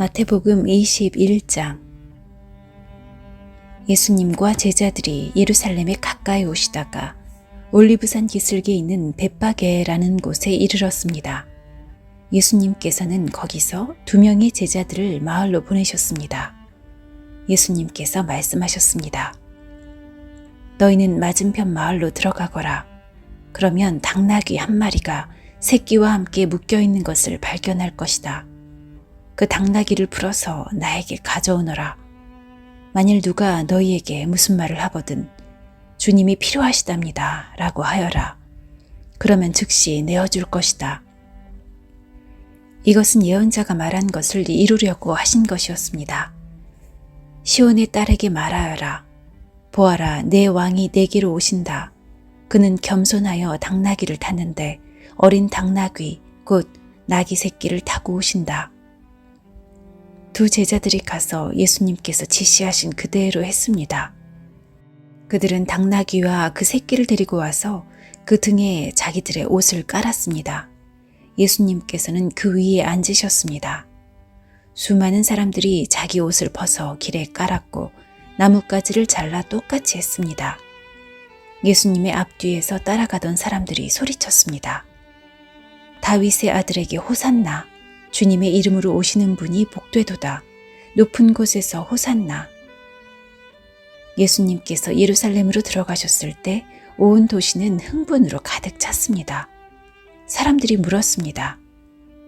마태복음 21장 예수님과 제자들이 예루살렘에 가까이 오시다가 올리브산 기슭에 있는 벳바게라는 곳에 이르렀습니다. 예수님께서는 거기서 두 명의 제자들을 마을로 보내셨습니다. 예수님께서 말씀하셨습니다. 너희는 맞은편 마을로 들어가거라. 그러면 당나귀 한 마리가 새끼와 함께 묶여 있는 것을 발견할 것이다. 그 당나귀를 풀어서 나에게 가져오너라. 만일 누가 너희에게 무슨 말을 하거든 주님이 필요하시답니다. 라고 하여라. 그러면 즉시 내어줄 것이다. 이것은 예언자가 말한 것을 이루려고 하신 것이었습니다. 시온의 딸에게 말하여라. 보아라, 내 왕이 내게로 오신다. 그는 겸손하여 당나귀를 탔는데 어린 당나귀, 곧 나귀 새끼를 타고 오신다. 두 제자들이 가서 예수님께서 지시하신 그대로 했습니다. 그들은 당나귀와 그 새끼를 데리고 와서 그 등에 자기들의 옷을 깔았습니다. 예수님께서는 그 위에 앉으셨습니다. 수많은 사람들이 자기 옷을 벗어 길에 깔았고 나뭇가지를 잘라 똑같이 했습니다. 예수님의 앞뒤에서 따라가던 사람들이 소리쳤습니다. 다윗의 아들에게 호산나, 주님의 이름으로 오시는 분이 복되도다. 높은 곳에서 호산나. 예수님께서 예루살렘으로 들어가셨을 때 온 도시는 흥분으로 가득 찼습니다. 사람들이 물었습니다.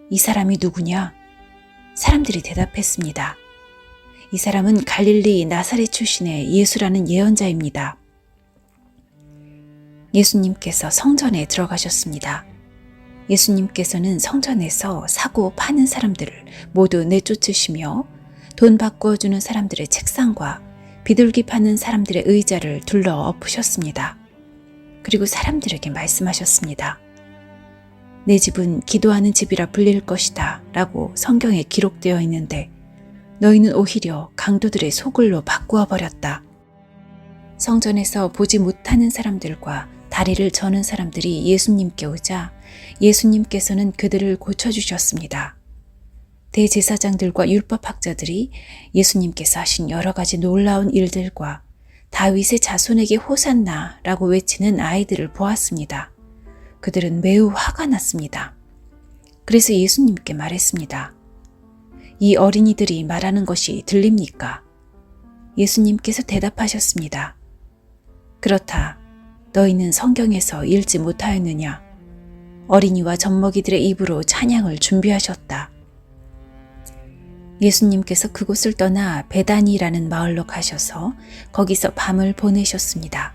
이 사람이 누구냐? 사람들이 대답했습니다. 이 사람은 갈릴리 나사렛 출신의 예수라는 예언자입니다. 예수님께서 성전에 들어가셨습니다. 예수님께서는 성전에서 사고 파는 사람들을 모두 내쫓으시며 돈 바꿔주는 사람들의 책상과 비둘기 파는 사람들의 의자를 둘러 엎으셨습니다. 그리고 사람들에게 말씀하셨습니다. 내 집은 기도하는 집이라 불릴 것이다 라고 성경에 기록되어 있는데 너희는 오히려 강도들의 소굴로 바꾸어 버렸다. 성전에서 보지 못하는 사람들과 다리를 저는 사람들이 예수님께 오자 예수님께서는 그들을 고쳐주셨습니다. 대제사장들과 율법학자들이 예수님께서 하신 여러 가지 놀라운 일들과 다윗의 자손에게 호산나 라고 외치는 아이들을 보았습니다. 그들은 매우 화가 났습니다. 그래서 예수님께 말했습니다. 이 어린이들이 말하는 것이 들립니까? 예수님께서 대답하셨습니다. 그렇다. 너희는 성경에서 읽지 못하였느냐? 어린이와 젖먹이들의 입으로 찬양을 준비하셨다. 예수님께서 그곳을 떠나 베다니라는 마을로 가셔서 거기서 밤을 보내셨습니다.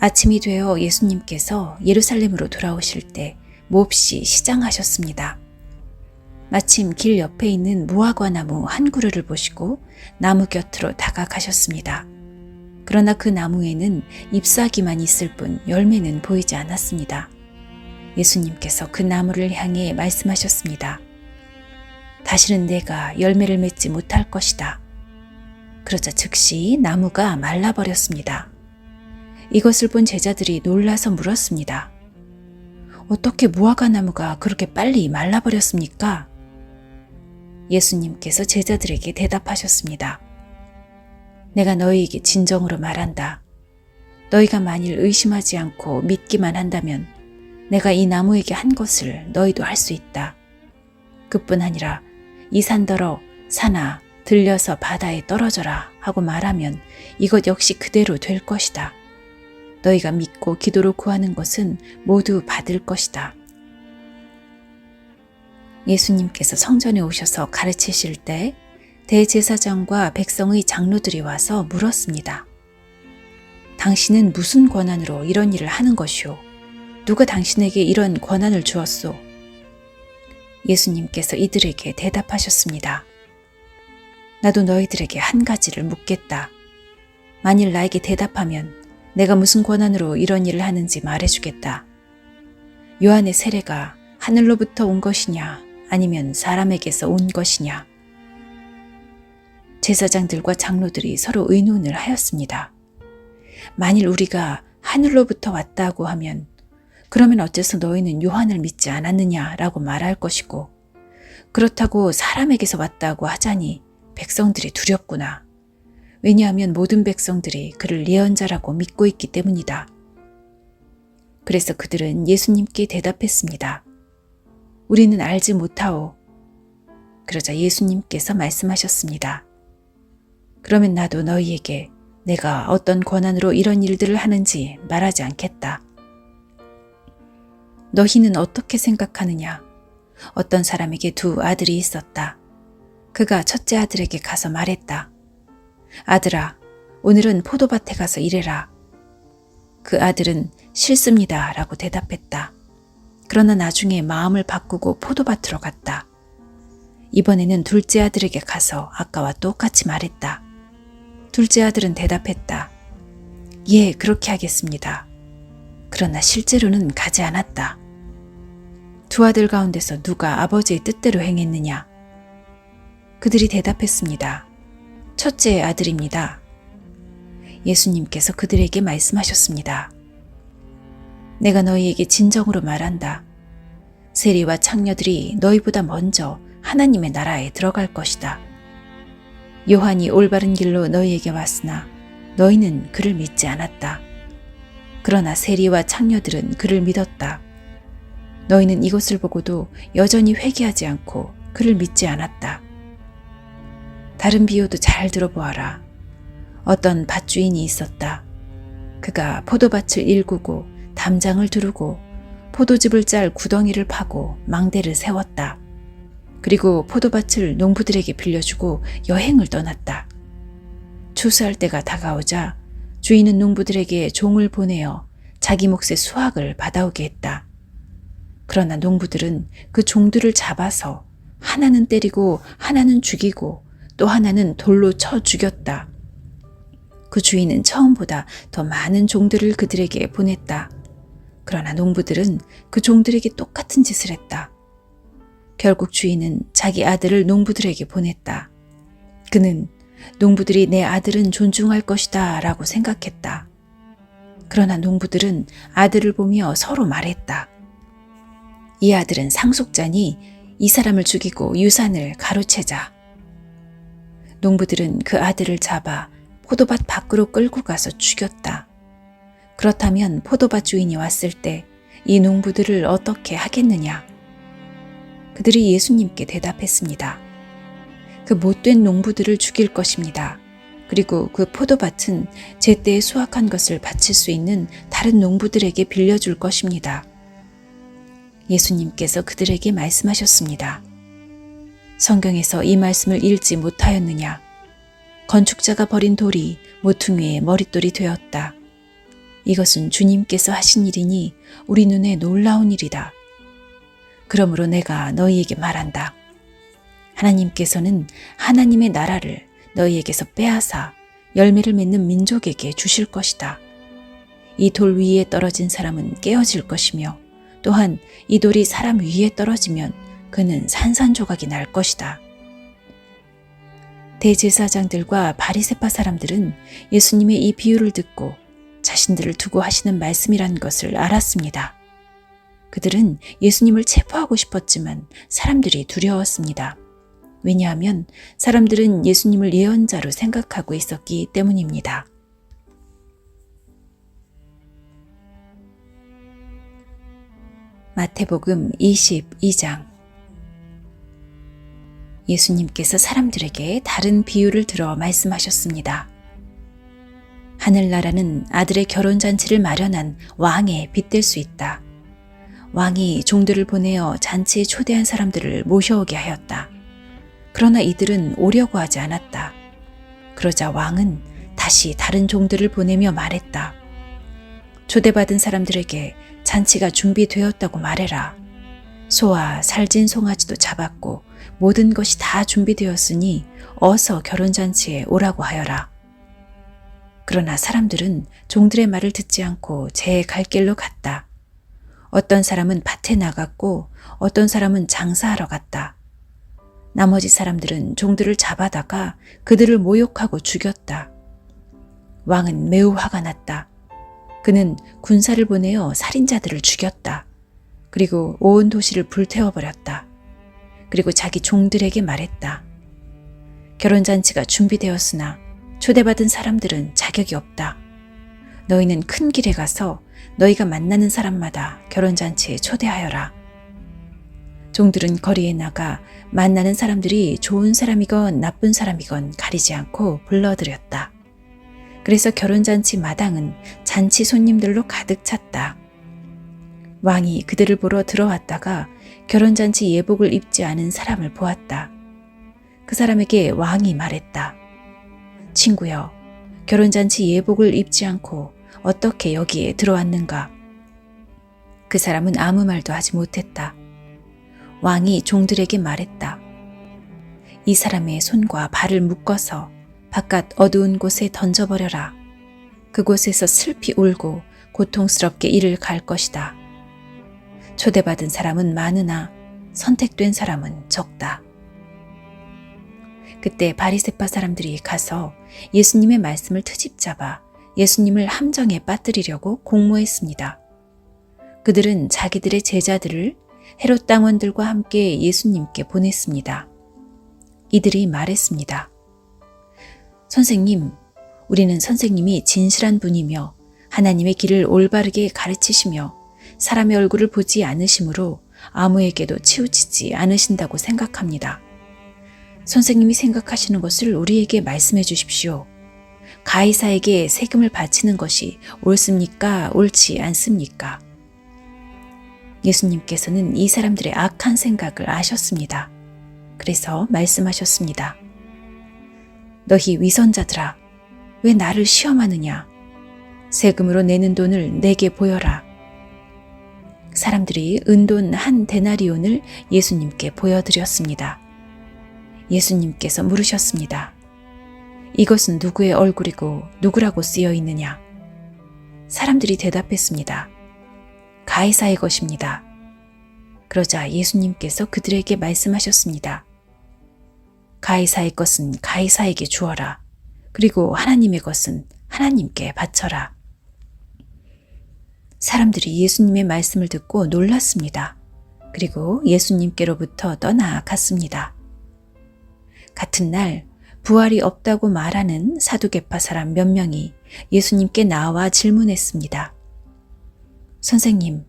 아침이 되어 예수님께서 예루살렘으로 돌아오실 때 몹시 시장하셨습니다. 마침 길 옆에 있는 무화과 나무 한 그루를 보시고 나무 곁으로 다가가셨습니다. 그러나 그 나무에는 잎사귀만 있을 뿐 열매는 보이지 않았습니다. 예수님께서 그 나무를 향해 말씀하셨습니다. 다시는 내가 열매를 맺지 못할 것이다. 그러자 즉시 나무가 말라버렸습니다. 이것을 본 제자들이 놀라서 물었습니다. 어떻게 무화과 나무가 그렇게 빨리 말라버렸습니까? 예수님께서 제자들에게 대답하셨습니다. 내가 너희에게 진정으로 말한다. 너희가 만일 의심하지 않고 믿기만 한다면 내가 이 나무에게 한 것을 너희도 할 수 있다. 그뿐 아니라 이 산더러 산아 들려서 바다에 떨어져라 하고 말하면 이것 역시 그대로 될 것이다. 너희가 믿고 기도로 구하는 것은 모두 받을 것이다. 예수님께서 성전에 오셔서 가르치실 때 대제사장과 백성의 장로들이 와서 물었습니다. 당신은 무슨 권한으로 이런 일을 하는 것이오? 누가 당신에게 이런 권한을 주었소? 예수님께서 이들에게 대답하셨습니다. 나도 너희들에게 한 가지를 묻겠다. 만일 나에게 대답하면 내가 무슨 권한으로 이런 일을 하는지 말해주겠다. 요한의 세례가 하늘로부터 온 것이냐 아니면 사람에게서 온 것이냐? 제사장들과 장로들이 서로 의논을 하였습니다. 만일 우리가 하늘로부터 왔다고 하면 그러면 어째서 너희는 요한을 믿지 않았느냐라고 말할 것이고 그렇다고 사람에게서 왔다고 하자니 백성들이 두렵구나. 왜냐하면 모든 백성들이 그를 예언자라고 믿고 있기 때문이다. 그래서 그들은 예수님께 대답했습니다. 우리는 알지 못하오. 그러자 예수님께서 말씀하셨습니다. 그러면 나도 너희에게 내가 어떤 권한으로 이런 일들을 하는지 말하지 않겠다. 너희는 어떻게 생각하느냐? 어떤 사람에게 두 아들이 있었다. 그가 첫째 아들에게 가서 말했다. 아들아, 오늘은 포도밭에 가서 일해라. 그 아들은 싫습니다. 라고 대답했다. 그러나 나중에 마음을 바꾸고 포도밭으로 갔다. 이번에는 둘째 아들에게 가서 아까와 똑같이 말했다. 둘째 아들은 대답했다. 예, 그렇게 하겠습니다. 그러나 실제로는 가지 않았다. 두 아들 가운데서 누가 아버지의 뜻대로 행했느냐? 그들이 대답했습니다. 첫째 아들입니다. 예수님께서 그들에게 말씀하셨습니다. 내가 너희에게 진정으로 말한다. 세리와 창녀들이 너희보다 먼저 하나님의 나라에 들어갈 것이다. 요한이 올바른 길로 너희에게 왔으나 너희는 그를 믿지 않았다. 그러나 세리와 창녀들은 그를 믿었다. 너희는 이것을 보고도 여전히 회개하지 않고 그를 믿지 않았다. 다른 비유도 잘 들어보아라. 어떤 밭주인이 있었다. 그가 포도밭을 일구고 담장을 두르고 포도즙을 짤 구덩이를 파고 망대를 세웠다. 그리고 포도밭을 농부들에게 빌려주고 여행을 떠났다. 추수할 때가 다가오자 주인은 농부들에게 종을 보내어 자기 몫의 수확을 받아오게 했다. 그러나 농부들은 그 종들을 잡아서 하나는 때리고 하나는 죽이고 또 하나는 돌로 쳐 죽였다. 그 주인은 처음보다 더 많은 종들을 그들에게 보냈다. 그러나 농부들은 그 종들에게 똑같은 짓을 했다. 결국 주인은 자기 아들을 농부들에게 보냈다. 그는 농부들이 내 아들은 존중할 것이다 라고 생각했다. 그러나 농부들은 아들을 보며 서로 말했다. 이 아들은 상속자니 이 사람을 죽이고 유산을 가로채자. 농부들은 그 아들을 잡아 포도밭 밖으로 끌고 가서 죽였다. 그렇다면 포도밭 주인이 왔을 때 이 농부들을 어떻게 하겠느냐? 그들이 예수님께 대답했습니다. 그 못된 농부들을 죽일 것입니다. 그리고 그 포도밭은 제때에 수확한 것을 바칠 수 있는 다른 농부들에게 빌려줄 것입니다. 예수님께서 그들에게 말씀하셨습니다. 성경에서 이 말씀을 읽지 못하였느냐? 건축자가 버린 돌이 모퉁이의 머릿돌이 되었다. 이것은 주님께서 하신 일이니 우리 눈에 놀라운 일이다. 그러므로 내가 너희에게 말한다. 하나님께서는 하나님의 나라를 너희에게서 빼앗아 열매를 맺는 민족에게 주실 것이다. 이 돌 위에 떨어진 사람은 깨어질 것이며 또한 이 돌이 사람 위에 떨어지면 그는 산산조각이 날 것이다. 대제사장들과 바리세파 사람들은 예수님의 이 비유를 듣고 자신들을 두고 하시는 말씀이란 것을 알았습니다. 그들은 예수님을 체포하고 싶었지만 사람들이 두려웠습니다. 왜냐하면 사람들은 예수님을 예언자로 생각하고 있었기 때문입니다. 마태복음 22장 예수님께서 사람들에게 다른 비유를 들어 말씀하셨습니다. 하늘나라는 아들의 결혼잔치를 마련한 왕에 빗댈 수 있다. 왕이 종들을 보내어 잔치에 초대한 사람들을 모셔오게 하였다. 그러나 이들은 오려고 하지 않았다. 그러자 왕은 다시 다른 종들을 보내며 말했다. 초대받은 사람들에게 잔치가 준비되었다고 말해라. 소와 살진 송아지도 잡았고 모든 것이 다 준비되었으니 어서 결혼잔치에 오라고 하여라. 그러나 사람들은 종들의 말을 듣지 않고 제 갈 길로 갔다. 어떤 사람은 밭에 나갔고 어떤 사람은 장사하러 갔다. 나머지 사람들은 종들을 잡아다가 그들을 모욕하고 죽였다. 왕은 매우 화가 났다. 그는 군사를 보내어 살인자들을 죽였다. 그리고 온 도시를 불태워버렸다. 그리고 자기 종들에게 말했다. 결혼잔치가 준비되었으나 초대받은 사람들은 자격이 없다. 너희는 큰 길에 가서 너희가 만나는 사람마다 결혼잔치에 초대하여라. 종들은 거리에 나가 만나는 사람들이 좋은 사람이건 나쁜 사람이건 가리지 않고 불러들였다. 그래서 결혼잔치 마당은 잔치 손님들로 가득 찼다. 왕이 그들을 보러 들어왔다가 결혼잔치 예복을 입지 않은 사람을 보았다. 그 사람에게 왕이 말했다. 친구여, 결혼잔치 예복을 입지 않고 어떻게 여기에 들어왔는가? 그 사람은 아무 말도 하지 못했다. 왕이 종들에게 말했다. 이 사람의 손과 발을 묶어서 바깥 어두운 곳에 던져버려라. 그곳에서 슬피 울고 고통스럽게 이를 갈 것이다. 초대받은 사람은 많으나 선택된 사람은 적다. 그때 바리세파 사람들이 가서 예수님의 말씀을 트집 잡아 예수님을 함정에 빠뜨리려고 공모했습니다. 그들은 자기들의 제자들을 헤롯 당원들과 함께 예수님께 보냈습니다. 이들이 말했습니다. 선생님, 우리는 선생님이 진실한 분이며 하나님의 길을 올바르게 가르치시며 사람의 얼굴을 보지 않으시므로 아무에게도 치우치지 않으신다고 생각합니다. 선생님이 생각하시는 것을 우리에게 말씀해 주십시오. 가이사에게 세금을 바치는 것이 옳습니까? 옳지 않습니까? 예수님께서는 이 사람들의 악한 생각을 아셨습니다. 그래서 말씀하셨습니다. 너희 위선자들아, 왜 나를 시험하느냐? 세금으로 내는 돈을 내게 보여라. 사람들이 은돈 한 데나리온을 예수님께 보여드렸습니다. 예수님께서 물으셨습니다. 이것은 누구의 얼굴이고 누구라고 쓰여 있느냐? 사람들이 대답했습니다. 가이사의 것입니다. 그러자 예수님께서 그들에게 말씀하셨습니다. 가이사의 것은 가이사에게 주어라. 그리고 하나님의 것은 하나님께 바쳐라. 사람들이 예수님의 말씀을 듣고 놀랐습니다. 그리고 예수님께로부터 떠나갔습니다. 같은 날 부활이 없다고 말하는 사두개파 사람 몇 명이 예수님께 나와 질문했습니다. 선생님,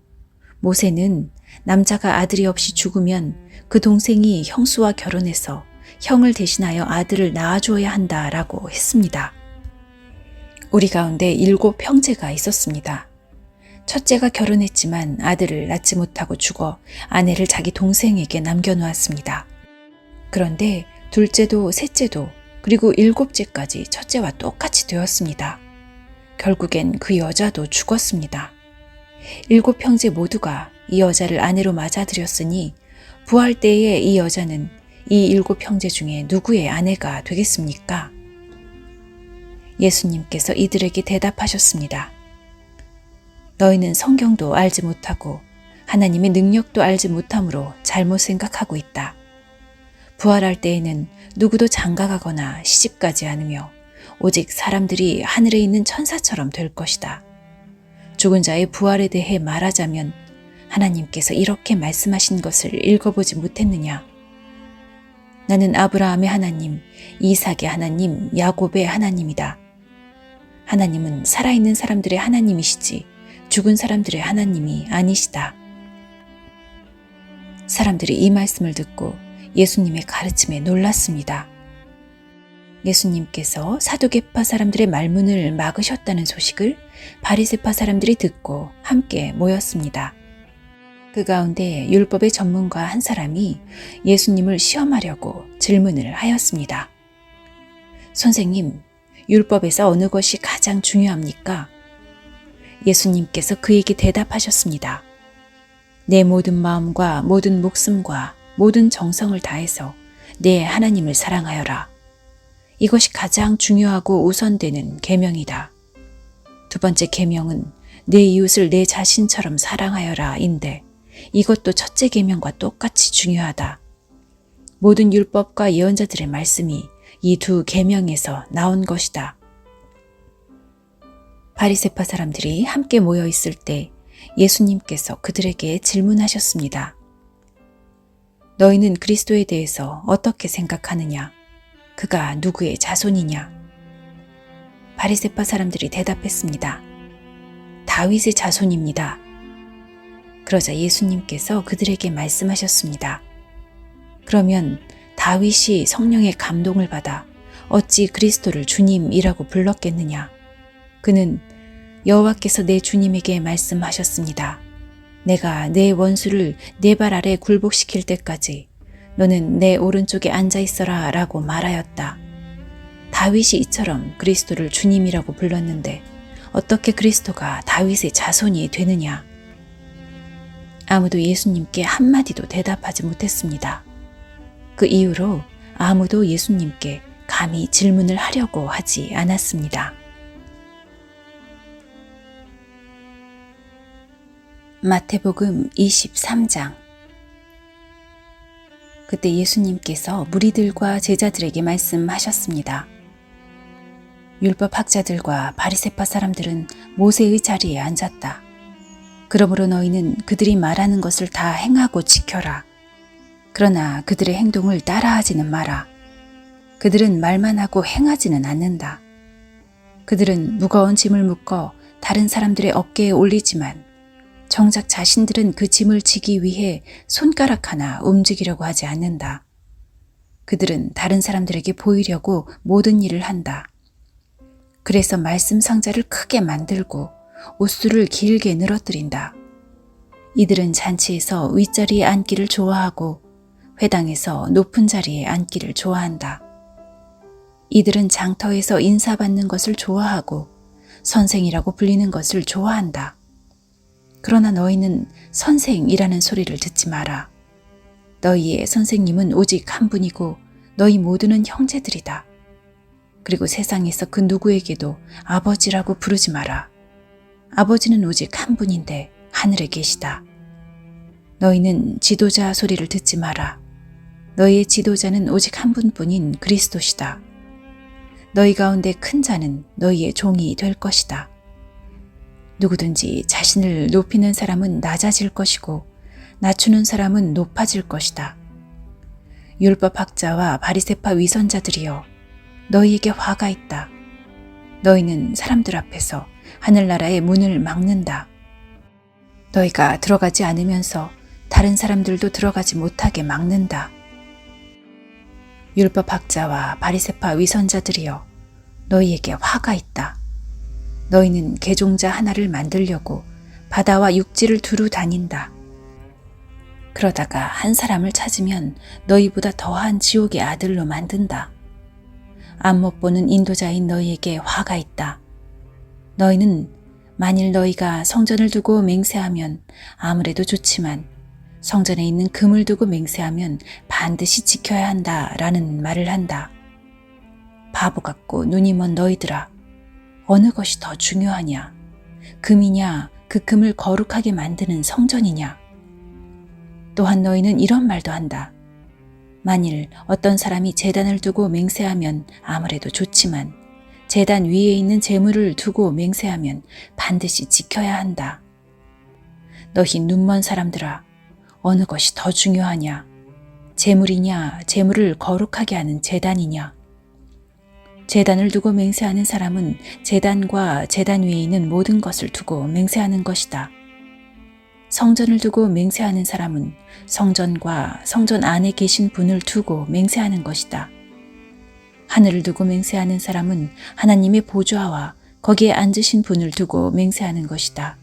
모세는 남자가 아들이 없이 죽으면 그 동생이 형수와 결혼해서 형을 대신하여 아들을 낳아주어야 한다라고 했습니다. 우리 가운데 일곱 형제가 있었습니다. 첫째가 결혼했지만 아들을 낳지 못하고 죽어 아내를 자기 동생에게 남겨놓았습니다. 그런데 둘째도 셋째도 그리고 일곱째까지 첫째와 똑같이 되었습니다. 결국엔 그 여자도 죽었습니다. 일곱 형제 모두가 이 여자를 아내로 맞아들였으니 부활 때에 이 여자는 이 일곱 형제 중에 누구의 아내가 되겠습니까? 예수님께서 이들에게 대답하셨습니다. 너희는 성경도 알지 못하고 하나님의 능력도 알지 못함으로 잘못 생각하고 있다. 부활할 때에는 누구도 장가가거나 시집가지 않으며 오직 사람들이 하늘에 있는 천사처럼 될 것이다. 죽은 자의 부활에 대해 말하자면 하나님께서 이렇게 말씀하신 것을 읽어보지 못했느냐? 나는 아브라함의 하나님, 이삭의 하나님, 야곱의 하나님이다. 하나님은 살아있는 사람들의 하나님이시지 죽은 사람들의 하나님이 아니시다. 사람들이 이 말씀을 듣고 예수님의 가르침에 놀랐습니다. 예수님께서 사두개파 사람들의 말문을 막으셨다는 소식을 바리세파 사람들이 듣고 함께 모였습니다. 그 가운데 율법의 전문가 한 사람이 예수님을 시험하려고 질문을 하였습니다. 선생님, 율법에서 어느 것이 가장 중요합니까? 예수님께서 그에게 대답하셨습니다. 내 모든 마음과 모든 목숨과 모든 정성을 다해서 내 하나님을 사랑하여라. 이것이 가장 중요하고 우선되는 계명이다. 두 번째 계명은 내 이웃을 내 자신처럼 사랑하여라인데 이것도 첫째 계명과 똑같이 중요하다. 모든 율법과 예언자들의 말씀이 이 두 계명에서 나온 것이다. 바리세파 사람들이 함께 모여 있을 때 예수님께서 그들에게 질문하셨습니다. 너희는 그리스도에 대해서 어떻게 생각하느냐? 그가 누구의 자손이냐? 바리세파 사람들이 대답했습니다. 다윗의 자손입니다. 그러자 예수님께서 그들에게 말씀하셨습니다. 그러면 다윗이 성령의 감동을 받아 어찌 그리스도를 주님이라고 불렀겠느냐? 그는 여호와께서 내 주님에게 말씀하셨습니다. 내가 내 원수를 내발 아래 굴복시킬 때까지 너는 내 오른쪽에 앉아 있어라 라고 말하였다. 다윗이 이처럼 그리스도를 주님이라고 불렀는데 어떻게 그리스도가 다윗의 자손이 되느냐? 아무도 예수님께 한마디도 대답하지 못했습니다. 그 이후로 아무도 예수님께 감히 질문을 하려고 하지 않았습니다. 마태복음 23장 그때 예수님께서 무리들과 제자들에게 말씀하셨습니다. 율법 학자들과 바리새파 사람들은 모세의 자리에 앉았다. 그러므로 너희는 그들이 말하는 것을 다 행하고 지켜라. 그러나 그들의 행동을 따라하지는 마라. 그들은 말만 하고 행하지는 않는다. 그들은 무거운 짐을 묶어 다른 사람들의 어깨에 올리지만 정작 자신들은 그 짐을 지기 위해 손가락 하나 움직이려고 하지 않는다. 그들은 다른 사람들에게 보이려고 모든 일을 한다. 그래서 말씀 상자를 크게 만들고 옷수를 길게 늘어뜨린다. 이들은 잔치에서 윗자리에 앉기를 좋아하고 회당에서 높은 자리에 앉기를 좋아한다. 이들은 장터에서 인사받는 것을 좋아하고 선생이라고 불리는 것을 좋아한다. 그러나 너희는 선생이라는 소리를 듣지 마라. 너희의 선생님은 오직 한 분이고 너희 모두는 형제들이다. 그리고 세상에서 그 누구에게도 아버지라고 부르지 마라. 아버지는 오직 한 분인데 하늘에 계시다. 너희는 지도자 소리를 듣지 마라. 너희의 지도자는 오직 한 분뿐인 그리스도시다. 너희 가운데 큰 자는 너희의 종이 될 것이다. 누구든지 자신을 높이는 사람은 낮아질 것이고 낮추는 사람은 높아질 것이다. 율법 학자와 바리세파 위선자들이여 너희에게 화가 있다. 너희는 사람들 앞에서 하늘나라의 문을 막는다. 너희가 들어가지 않으면서 다른 사람들도 들어가지 못하게 막는다. 율법 학자와 바리세파 위선자들이여 너희에게 화가 있다. 너희는 개종자 하나를 만들려고 바다와 육지를 두루 다닌다. 그러다가 한 사람을 찾으면 너희보다 더한 지옥의 아들로 만든다. 안 못 보는 인도자인 너희에게 화가 있다. 너희는 만일 너희가 성전을 두고 맹세하면 아무래도 좋지만 성전에 있는 금을 두고 맹세하면 반드시 지켜야 한다 라는 말을 한다. 바보 같고 눈이 먼 너희들아. 어느 것이 더 중요하냐? 금이냐, 그 금을 거룩하게 만드는 성전이냐? 또한 너희는 이런 말도 한다. 만일 어떤 사람이 재단을 두고 맹세하면 아무래도 좋지만 재단 위에 있는 재물을 두고 맹세하면 반드시 지켜야 한다. 너희 눈먼 사람들아, 어느 것이 더 중요하냐? 재물이냐, 재물을 거룩하게 하는 재단이냐? 재단을 두고 맹세하는 사람은 재단과 재단 위에 있는 모든 것을 두고 맹세하는 것이다. 성전을 두고 맹세하는 사람은 성전과 성전 안에 계신 분을 두고 맹세하는 것이다. 하늘을 두고 맹세하는 사람은 하나님의 보좌와 거기에 앉으신 분을 두고 맹세하는 것이다.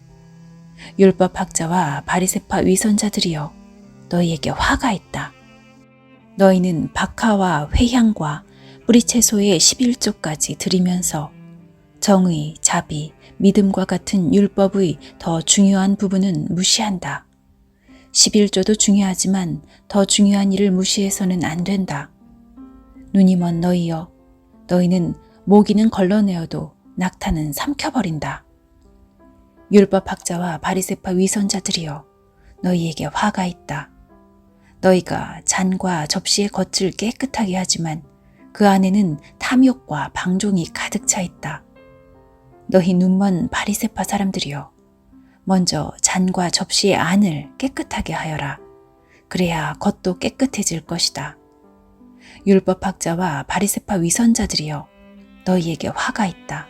율법 학자와 바리세파 위선자들이여 너희에게 화가 있다. 너희는 박하와 회향과 뿌리채소의 11조까지 드리면서 정의, 자비, 믿음과 같은 율법의 더 중요한 부분은 무시한다. 11조도 중요하지만 더 중요한 일을 무시해서는 안 된다. 눈이 먼 너희여, 너희는 모기는 걸러내어도 낙타는 삼켜버린다. 율법학자와 바리세파 위선자들이여 너희에게 화가 있다. 너희가 잔과 접시의 겉을 깨끗하게 하지만 그 안에는 탐욕과 방종이 가득 차 있다. 너희 눈먼 바리세파 사람들이여 먼저 잔과 접시의 안을 깨끗하게 하여라. 그래야 겉도 깨끗해질 것이다. 율법학자와 바리세파 위선자들이여 너희에게 화가 있다.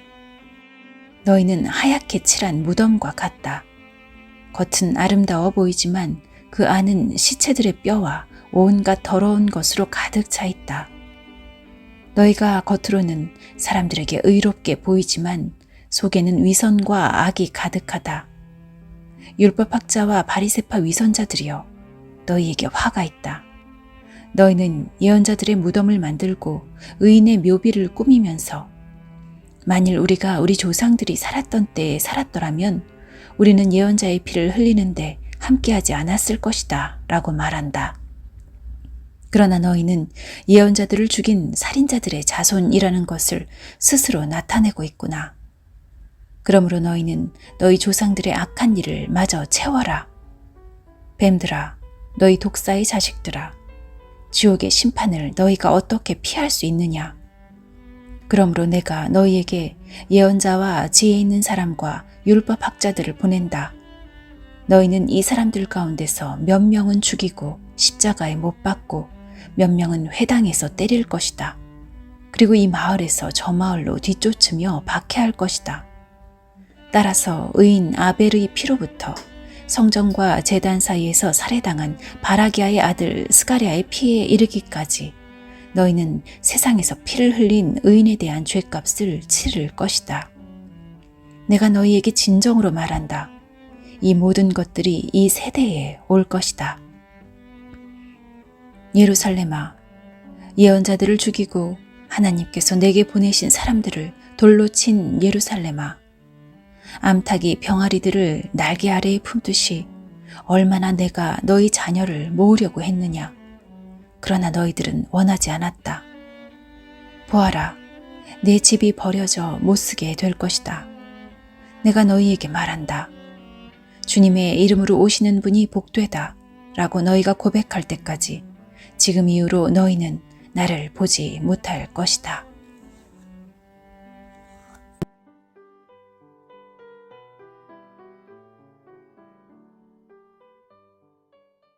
너희는 하얗게 칠한 무덤과 같다. 겉은 아름다워 보이지만 그 안은 시체들의 뼈와 온갖 더러운 것으로 가득 차 있다. 너희가 겉으로는 사람들에게 의롭게 보이지만 속에는 위선과 악이 가득하다. 율법학자와 바리세파 위선자들이여 너희에게 화가 있다. 너희는 예언자들의 무덤을 만들고 의인의 묘비를 꾸미면서 만일 우리가 우리 조상들이 살았던 때에 살았더라면 우리는 예언자의 피를 흘리는데 함께하지 않았을 것이다 라고 말한다. 그러나 너희는 예언자들을 죽인 살인자들의 자손이라는 것을 스스로 나타내고 있구나. 그러므로 너희는 너희 조상들의 악한 일을 마저 채워라. 뱀들아, 너희 독사의 자식들아, 지옥의 심판을 너희가 어떻게 피할 수 있느냐? 그러므로 내가 너희에게 예언자와 지혜 있는 사람과 율법 학자들을 보낸다. 너희는 이 사람들 가운데서 몇 명은 죽이고 십자가에 못 박고 몇 명은 회당에서 때릴 것이다. 그리고 이 마을에서 저 마을로 뒤쫓으며 박해할 것이다. 따라서 의인 아벨의 피로부터 성전과 재단 사이에서 살해당한 바라기아의 아들 스가리아의 피에 이르기까지 너희는 세상에서 피를 흘린 의인에 대한 죄값을 치를 것이다. 내가 너희에게 진정으로 말한다. 이 모든 것들이 이 세대에 올 것이다. 예루살렘아, 예언자들을 죽이고 하나님께서 내게 보내신 사람들을 돌로 친 예루살렘아, 암탉이 병아리들을 날개 아래에 품듯이 얼마나 내가 너희 자녀를 모으려고 했느냐. 그러나 너희들은 원하지 않았다. 보아라, 내 집이 버려져 못쓰게 될 것이다. 내가 너희에게 말한다. 주님의 이름으로 오시는 분이 복되다. 라고 너희가 고백할 때까지 지금 이후로 너희는 나를 보지 못할 것이다.